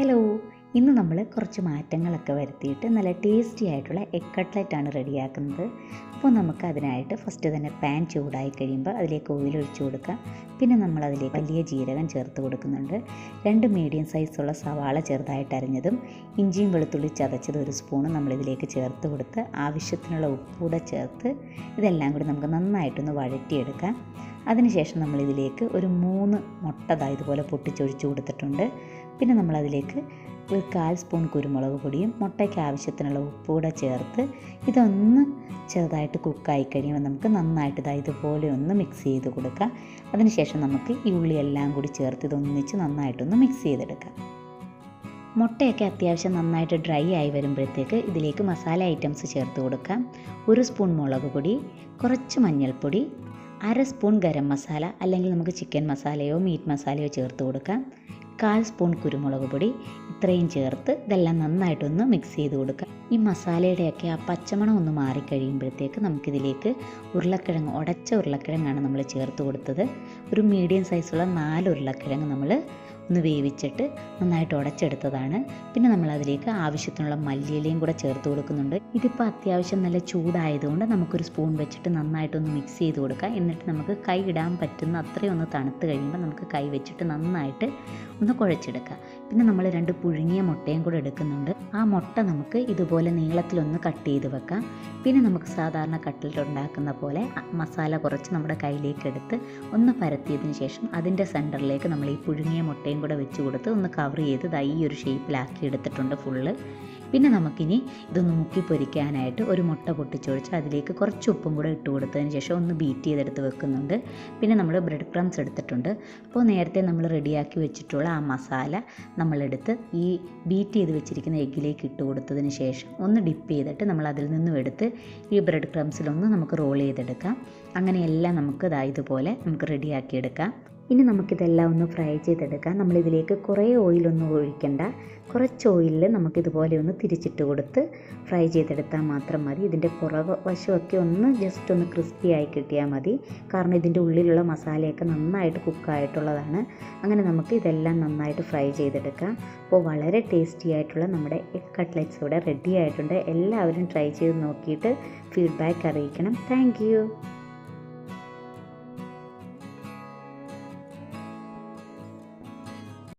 Hello. ഇന്ന് നമ്മൾ കുറച്ച് മാറ്റങ്ങളൊക്കെ വരുത്തിയിട്ട് നല്ല ടേസ്റ്റി ആയിട്ടുള്ള എഗ് കട്ട്ലറ്റാണ് റെഡിയാക്കുന്നത്. അപ്പോൾ നമുക്ക് അതിനായിട്ട് ഫസ്റ്റ് തന്നെ പാൻ ചൂടായി കഴിയുമ്പോൾ അതിലേക്ക് ഓയിൽ ഒഴിച്ചു കൊടുക്കാം. പിന്നെ നമ്മൾ അതിലേക്ക് വലിയ ജീരകം ചേർത്ത് കൊടുക്കുന്നുണ്ട്. രണ്ട് മീഡിയം സൈസുള്ള സവാള ചെറുതായിട്ട് അരിഞ്ഞതും ഇഞ്ചിയും വെളുത്തുള്ളി ചതച്ചത് ഒരു സ്പൂണ് നമ്മളിതിലേക്ക് ചേർത്ത് കൊടുത്ത് ആവശ്യത്തിനുള്ള ഉപ്പ് കൂടെ ചേർത്ത് ഇതെല്ലാം കൂടി നമുക്ക് നന്നായിട്ടൊന്ന് വഴറ്റിയെടുക്കാം. അതിനുശേഷം നമ്മളിതിലേക്ക് ഒരു മൂന്ന് മുട്ട ഇതുപോലെ പൊട്ടിച്ചൊഴിച്ച് കൊടുത്തിട്ടുണ്ട്. പിന്നെ നമ്മളതിലേക്ക് ഒരു കാൽ സ്പൂൺ കുരുമുളക് പൊടിയും മുട്ടയ്ക്ക് ആവശ്യത്തിനുള്ള ഉപ്പ് കൂടെ ചേർത്ത് ഇതൊന്ന് ചെറുതായിട്ട് കുക്കായി കഴിയുമ്പോൾ നമുക്ക് നന്നായിട്ട് ഇതാ ഇതുപോലെ ഒന്ന് മിക്സ് ചെയ്ത് കൊടുക്കാം. അതിനുശേഷം നമുക്ക് ഈ ഉള്ളി എല്ലാം കൂടി ചേർത്ത് ഇതൊന്നിച്ച് നന്നായിട്ടൊന്ന് മിക്സ് ചെയ്തെടുക്കാം. മുട്ടയൊക്കെ അത്യാവശ്യം നന്നായിട്ട് ഡ്രൈ ആയി വരുമ്പോഴത്തേക്ക് ഇതിലേക്ക് മസാല ഐറ്റംസ് ചേർത്ത് കൊടുക്കാം. ഒരു സ്പൂൺ മുളക് പൊടി കുറച്ച് മഞ്ഞൾപ്പൊടി അര സ്പൂൺ ഗരം മസാല അല്ലെങ്കിൽ നമുക്ക് ചിക്കൻ മസാലയോ മീറ്റ് മസാലയോ ചേർത്ത് കൊടുക്കാം. കാൽ സ്പൂൺ കുരുമുളക് പൊടി ഇത്രയും ചേർത്ത് ഇതെല്ലാം നന്നായിട്ടൊന്ന് മിക്സ് ചെയ്ത് കൊടുക്കുക. ഈ മസാലയുടെയൊക്കെ ആ പച്ചമണം ഒന്ന് മാറിക്കഴിയുമ്പോഴത്തേക്ക് നമുക്കിതിലേക്ക് ഉരുളക്കിഴങ്ങ് ഉടച്ച ഉരുളക്കിഴങ്ങാണ് നമ്മൾ ചേർത്ത് കൊടുത്തത്. ഒരു മീഡിയം സൈസുള്ള നാല് ഉരുളക്കിഴങ്ങ് നമ്മൾ ഒന്ന് വേവിച്ചിട്ട് നന്നായിട്ട് ഉടച്ചെടുത്തതാണ്. പിന്നെ നമ്മൾ അതിലേക്ക് ആവശ്യത്തിനുള്ള മല്ലിയിലയും കൂടെ ചേർത്ത് കൊടുക്കുന്നുണ്ട്. ഇതിപ്പോൾ അത്യാവശ്യം നല്ല ചൂടായതുകൊണ്ട് നമുക്കൊരു സ്പൂൺ വെച്ചിട്ട് നന്നായിട്ടൊന്ന് മിക്സ് ചെയ്ത് കൊടുക്കാം. എന്നിട്ട് നമുക്ക് കൈ ഇടാൻ പറ്റുന്ന അത്രയും ഒന്ന് തണുത്ത് കഴിയുമ്പോൾ നമുക്ക് കൈ വെച്ചിട്ട് നന്നായിട്ട് ഒന്ന് കുഴച്ചെടുക്കാം. പിന്നെ നമ്മൾ രണ്ട് പുഴുങ്ങിയ മുട്ടയും കൂടെ എടുക്കുന്നുണ്ട്. ആ മുട്ട നമുക്ക് ഇതുപോലെ നീളത്തിലൊന്ന് കട്ട് ചെയ്ത് വെക്കാം. പിന്നെ നമുക്ക് സാധാരണ കട്ടിലുണ്ടാക്കുന്ന പോലെ മസാല കുറച്ച് നമ്മുടെ കയ്യിലേക്ക് എടുത്ത് ഒന്ന് പരത്തിയതിന് ശേഷം അതിന്റെ സെന്ററിലേക്ക് നമ്മൾ ഈ പുഴുങ്ങിയ മുട്ടയും കൂടെ വെച്ച് കൊടുത്ത് ഒന്ന് കവർ ചെയ്ത് ദാ ഈ ഒരു ഷേപ്പിലാക്കി എടുത്തിട്ടുണ്ട് ഫുള്ള് പിന്നെ നമുക്കിനി ഇതൊന്ന് മുക്കി പൊരിക്കാനായിട്ട് ഒരു മുട്ട പൊട്ടിച്ചൊഴിച്ച് അതിലേക്ക് കുറച്ച് ഉപ്പും കൂടെ ഇട്ട് കൊടുത്തതിന് ശേഷം ഒന്ന് ബീറ്റ് ചെയ്തെടുത്ത് വെക്കുന്നുണ്ട്. പിന്നെ നമ്മൾ ബ്രെഡ് ക്രംസ് എടുത്തിട്ടുണ്ട്. അപ്പോൾ നേരത്തെ നമ്മൾ റെഡിയാക്കി വെച്ചിട്ടുള്ള ആ മസാല നമ്മളെടുത്ത് ഈ ബീറ്റ് ചെയ്ത് വെച്ചിരിക്കുന്ന എഗ്ഗിലേക്ക് ഇട്ട് കൊടുത്തതിന് ശേഷം ഒന്ന് ഡിപ്പ് ചെയ്തിട്ട് നമ്മൾ അതിൽ നിന്നും എടുത്ത് ഈ ബ്രെഡ് ക്രംസിലൊന്ന് നമുക്ക് റോൾ ചെയ്തെടുക്കാം. അങ്ങനെയെല്ലാം നമുക്ക് ഇതായതുപോലെ നമുക്ക് റെഡിയാക്കി എടുക്കാം. ഇനി നമുക്കിതെല്ലാം ഒന്ന് ഫ്രൈ ചെയ്തെടുക്കാം. നമ്മളിതിലേക്ക് കുറേ ഓയിലൊന്നും ഒഴിക്കണ്ട. കുറച്ച് ഓയിലിൽ നമുക്കിതുപോലെ ഒന്ന് തിരിച്ചിട്ട് കൊടുത്ത് ഫ്രൈ ചെയ്തെടുത്താൽ മാത്രം മതി. ഇതിന്റെ പുറവ് വശമൊക്കെ ഒന്ന് ജസ്റ്റ് ഒന്ന് ക്രിസ്പി ആയി കിട്ടിയാൽ മതി. കാരണം ഇതിന്റെ ഉള്ളിലുള്ള മസാലയൊക്കെ നന്നായിട്ട് കുക്കായിട്ടുള്ളതാണ് അങ്ങനെ നമുക്ക് ഇതെല്ലാം നന്നായിട്ട് ഫ്രൈ ചെയ്തെടുക്കാം. അപ്പോൾ വളരെ ടേസ്റ്റി ആയിട്ടുള്ള നമ്മുടെ എഗ് കട്ട്ലറ്റ്സ് ഇവിടെ റെഡി ആയിട്ടുണ്ട്. എല്ലാവരും ട്രൈ ചെയ്ത് നോക്കിയിട്ട് ഫീഡ്ബാക്ക് അറിയിക്കണം. താങ്ക്